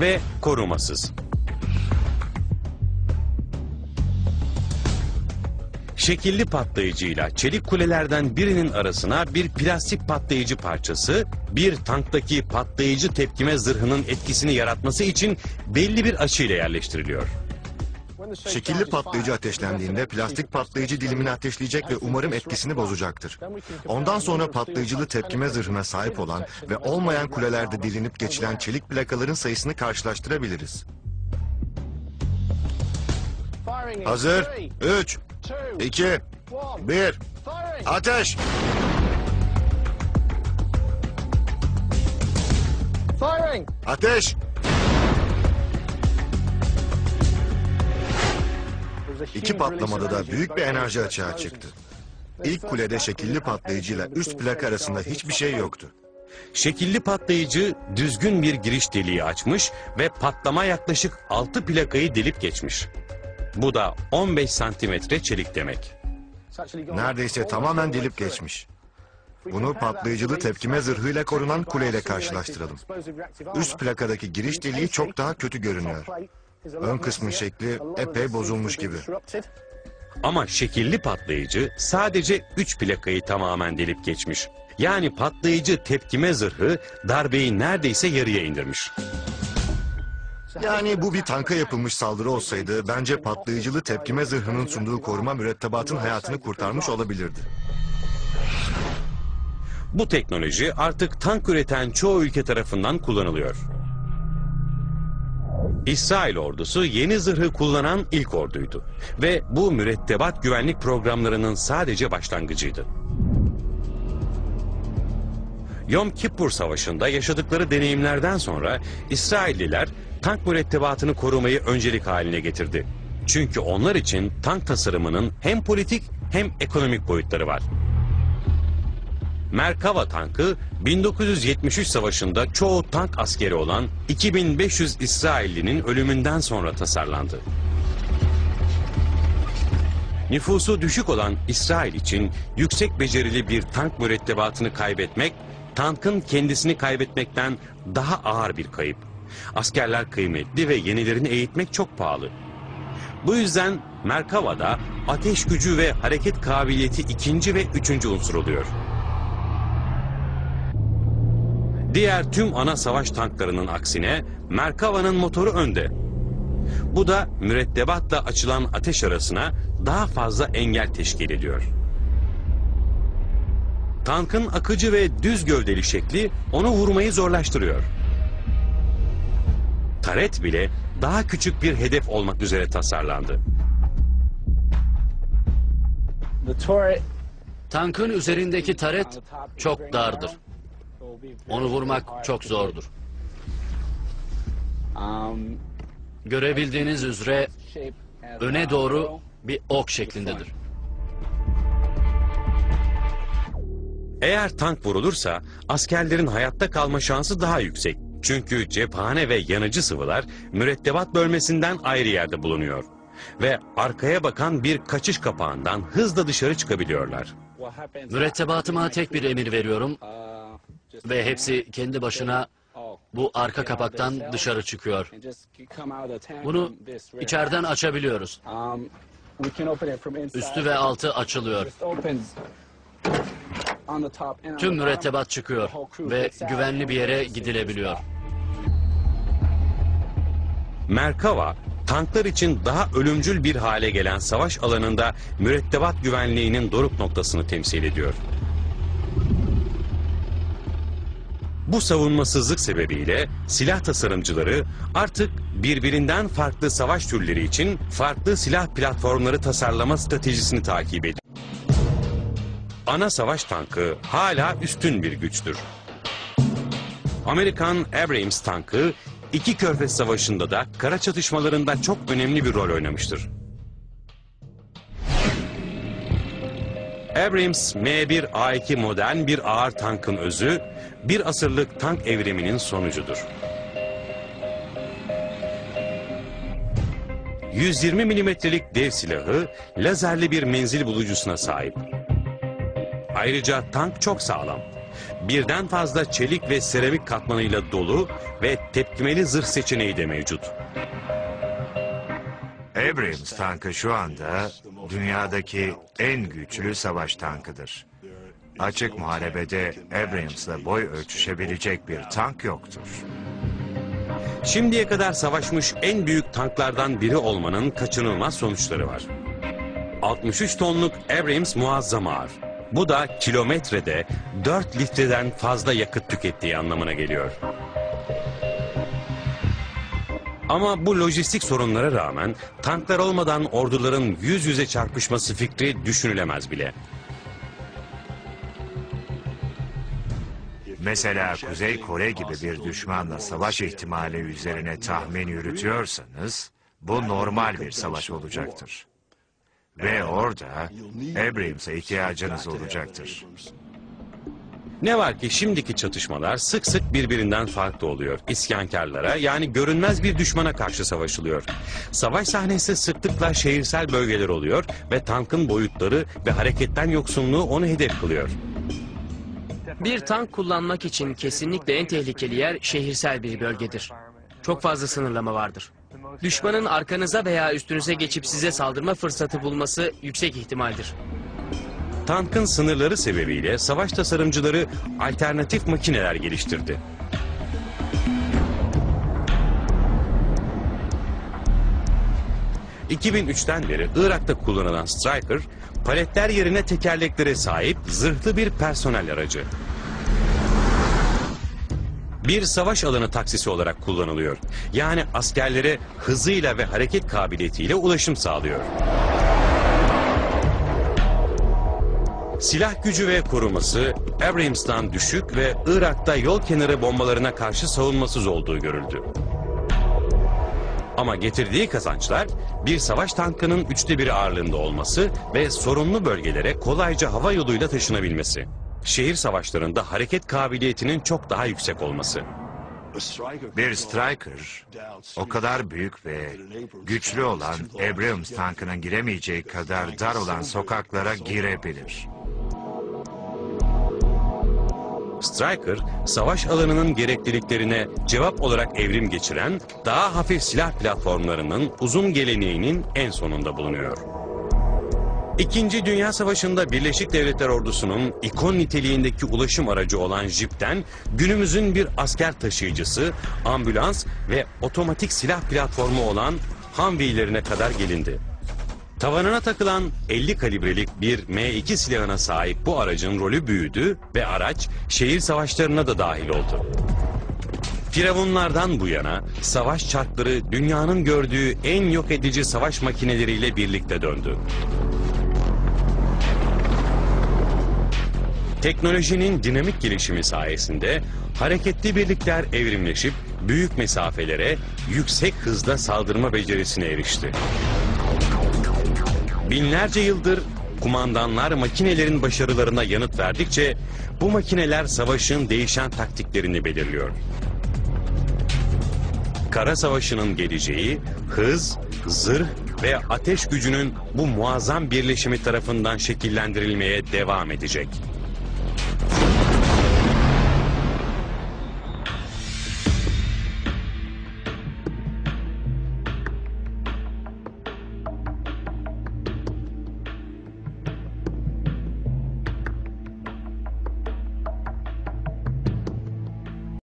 ve korumasız. Şekilli patlayıcıyla çelik kulelerden birinin arasına bir plastik patlayıcı parçası, bir tanktaki patlayıcı tepkime zırhının etkisini yaratması için belli bir açıyla yerleştiriliyor. Şekilli patlayıcı ateşlendiğinde plastik patlayıcı dilimini ateşleyecek ve umarım etkisini bozacaktır. Ondan sonra patlayıcılı tepkime zırhına sahip olan ve olmayan kulelerde dilinip geçilen çelik plakaların sayısını karşılaştırabiliriz. Hazır. 3, 2, 1. Ateş! Ateş! İki patlamada da büyük bir enerji açığa çıktı. İlk kulede şekilli patlayıcıyla üst plaka arasında hiçbir şey yoktu. Şekilli patlayıcı düzgün bir giriş deliği açmış ve patlama yaklaşık 6 plakayı delip geçmiş. Bu da 15 santimetre çelik demek. Neredeyse tamamen delip geçmiş. Bunu patlayıcılı tepkime zırhıyla korunan kuleyle karşılaştıralım. Üst plakadaki giriş deliği çok daha kötü görünüyor. Ön kısmın şekli epey bozulmuş gibi. Ama şekilli patlayıcı sadece 3 plakayı tamamen delip geçmiş. Yani patlayıcı tepkime zırhı darbeyi neredeyse yarıya indirmiş. Yani bu bir tanka yapılmış saldırı olsaydı bence patlayıcılı tepkime zırhının sunduğu koruma mürettebatın hayatını kurtarmış olabilirdi. Bu teknoloji artık tank üreten çoğu ülke tarafından kullanılıyor. İsrail ordusu yeni zırhı kullanan ilk orduydu ve bu mürettebat güvenlik programlarının sadece başlangıcıydı. Yom Kippur Savaşı'nda yaşadıkları deneyimlerden sonra İsrailliler tank mürettebatını korumayı öncelik haline getirdi. Çünkü onlar için tank tasarımının hem politik hem ekonomik boyutları var. Merkava tankı 1973 savaşında çoğu tank askeri olan 2500 İsraillinin ölümünden sonra tasarlandı. Nüfusu düşük olan İsrail için yüksek becerili bir tank mürettebatını kaybetmek, tankın kendisini kaybetmekten daha ağır bir kayıp. Askerler kıymetli ve yenilerini eğitmek çok pahalı. Bu yüzden Merkava'da ateş gücü ve hareket kabiliyeti ikinci ve üçüncü unsur oluyor. Diğer tüm ana savaş tanklarının aksine Merkava'nın motoru önde. Bu da mürettebatla açılan ateş arasına daha fazla engel teşkil ediyor. Tankın akıcı ve düz gövdeli şekli onu vurmayı zorlaştırıyor. Taret bile daha küçük bir hedef olmak üzere tasarlandı. Tankın üzerindeki taret çok dardır. Onu vurmak çok zordur. Görebildiğiniz üzere öne doğru bir ok şeklindedir. Eğer tank vurulursa askerlerin hayatta kalma şansı daha yüksek. Çünkü cephane ve yanıcı sıvılar mürettebat bölmesinden ayrı yerde bulunuyor. Ve arkaya bakan bir kaçış kapağından hızla dışarı çıkabiliyorlar. Mürettebatıma tek bir emir veriyorum ve hepsi kendi başına bu arka kapaktan dışarı çıkıyor. Bunu içeriden açabiliyoruz. Üstü ve altı açılıyor. Tüm mürettebat çıkıyor ve güvenli bir yere gidilebiliyor. Merkava, tanklar için daha ölümcül bir hale gelen savaş alanında mürettebat güvenliğinin doruk noktasını temsil ediyor. Bu savunmasızlık sebebiyle silah tasarımcıları artık birbirinden farklı savaş türleri için farklı silah platformları tasarlama stratejisini takip ediyor. Ana savaş tankı hala üstün bir güçtür. Amerikan Abrams tankı iki Körfez Savaşı'nda da kara çatışmalarında çok önemli bir rol oynamıştır. Abrams M1A2 modern bir ağır tankın özü, bir asırlık tank evriminin sonucudur. 120 milimetrelik dev silahı lazerli bir menzil bulucusuna sahip. Ayrıca tank çok sağlam. birden fazla çelik ve seramik katmanıyla dolu ve tepkimeli zırh seçeneği de mevcut. Abrams tankı şu anda dünyadaki en güçlü savaş tankıdır. Açık muharebede Abrams'la boy ölçüşebilecek bir tank yoktur. Şimdiye kadar savaşmış en büyük tanklardan biri olmanın kaçınılmaz sonuçları var. 63 tonluk Abrams muazzam ağır. Bu da kilometrede 4 litreden fazla yakıt tükettiği anlamına geliyor. Ama bu lojistik sorunlara rağmen tanklar olmadan orduların yüz yüze çarpışması fikri düşünülemez bile. Mesela Kuzey Kore gibi bir düşmanla savaş ihtimali üzerine tahmin yürütüyorsanız, bu normal bir savaş olacaktır. Ve orada Abrams'a ihtiyacınız olacaktır. Ne var ki şimdiki çatışmalar sık sık birbirinden farklı oluyor. İsyankarlara yani görünmez bir düşmana karşı savaşılıyor. Savaş sahnesi sıklıkla şehirsel bölgeler oluyor ve tankın boyutları ve hareketten yoksunluğu onu hedef kılıyor. Bir tank kullanmak için kesinlikle en tehlikeli yer şehirsel bir bölgedir. Çok fazla sınırlama vardır. Düşmanın arkanıza veya üstünüze geçip size saldırma fırsatı bulması yüksek ihtimaldir. Tankın sınırları sebebiyle savaş tasarımcıları alternatif makineler geliştirdi. ...2003'ten beri Irak'ta kullanılan Stryker... ...paletler yerine tekerleklere sahip zırhlı bir personel aracı. Bir savaş alanı taksisi olarak kullanılıyor. Yani askerlere hızıyla ve hareket kabiliyetiyle ulaşım sağlıyor. Silah gücü ve koruması Abrams'tan düşük ve Irak'ta yol kenarı bombalarına karşı savunmasız olduğu görüldü. Ama getirdiği kazançlar bir savaş tankının üçte biri ağırlığında olması ve sorunlu bölgelere kolayca hava yoluyla taşınabilmesi. Şehir savaşlarında hareket kabiliyetinin çok daha yüksek olması. Bir Striker, o kadar büyük ve güçlü olan Abrams tankının giremeyeceği kadar dar olan sokaklara girebilir. Stryker, savaş alanının gerekliliklerine cevap olarak evrim geçiren daha hafif silah platformlarının uzun geleneğinin en sonunda bulunuyor. İkinci Dünya Savaşı'nda Birleşik Devletler Ordusu'nun ikon niteliğindeki ulaşım aracı olan jipten günümüzün bir asker taşıyıcısı, ambulans ve otomatik silah platformu olan Humvee'lerine kadar gelindi. Tavanına takılan 50 kalibrelik bir M2 silahına sahip bu aracın rolü büyüdü ve araç şehir savaşlarına da dahil oldu. Firavunlardan bu yana savaş çarkları dünyanın gördüğü en yok edici savaş makineleriyle birlikte döndü. Teknolojinin dinamik gelişimi sayesinde hareketli birlikler evrimleşip büyük mesafelere yüksek hızda saldırma becerisine erişti. Binlerce yıldır kumandanlar makinelerin başarılarına yanıt verdikçe bu makineler savaşın değişen taktiklerini belirliyor. Kara savaşının geleceği hız, zırh ve ateş gücünün bu muazzam birleşimi tarafından şekillendirilmeye devam edecek.